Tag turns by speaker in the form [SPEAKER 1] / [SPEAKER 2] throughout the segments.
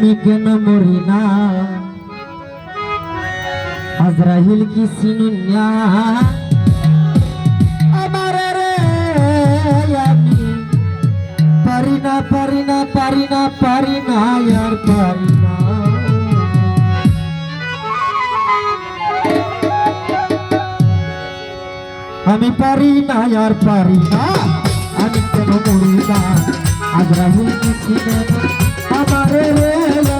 [SPEAKER 1] আমি কেন মরি না? আজরাহিল কি চিনি আমি পারি না পারি না পারি না পারি না, আর পারি না। আমি পারি না, আর পারি না। আমি কেন মরি না? আজরাহিল কি চিনি না? আমারে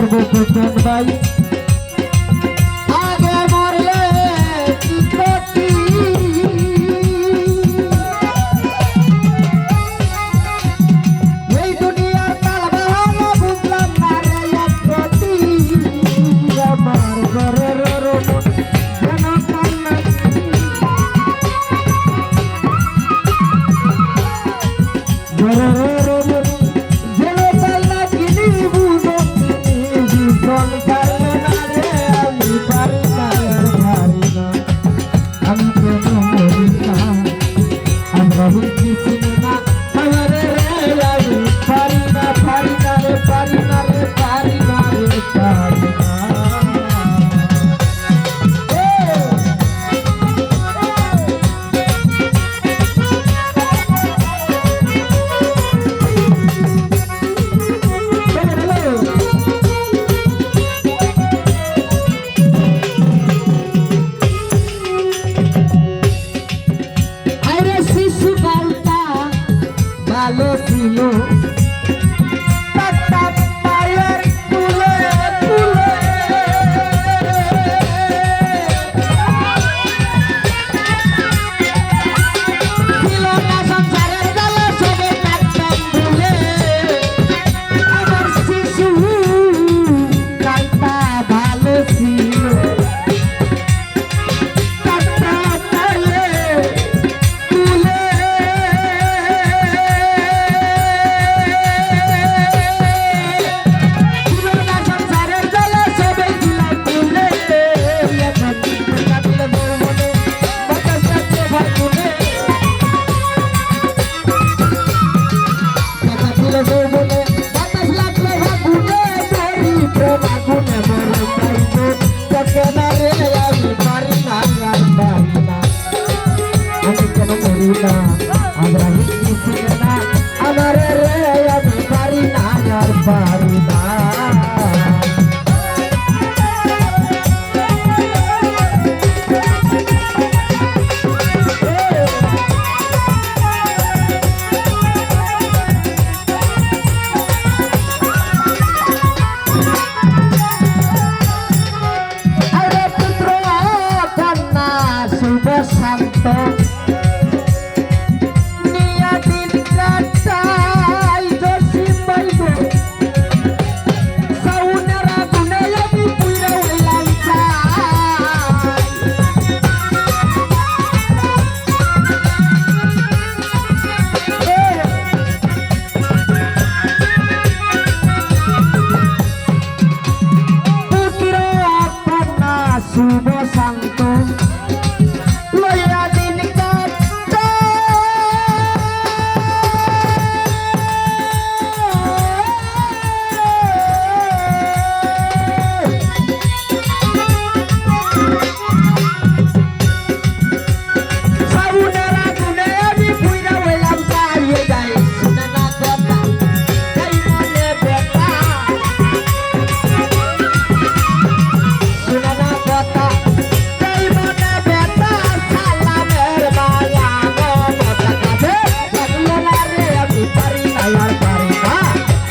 [SPEAKER 1] সর্বপ্রথম ভাই।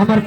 [SPEAKER 1] আমার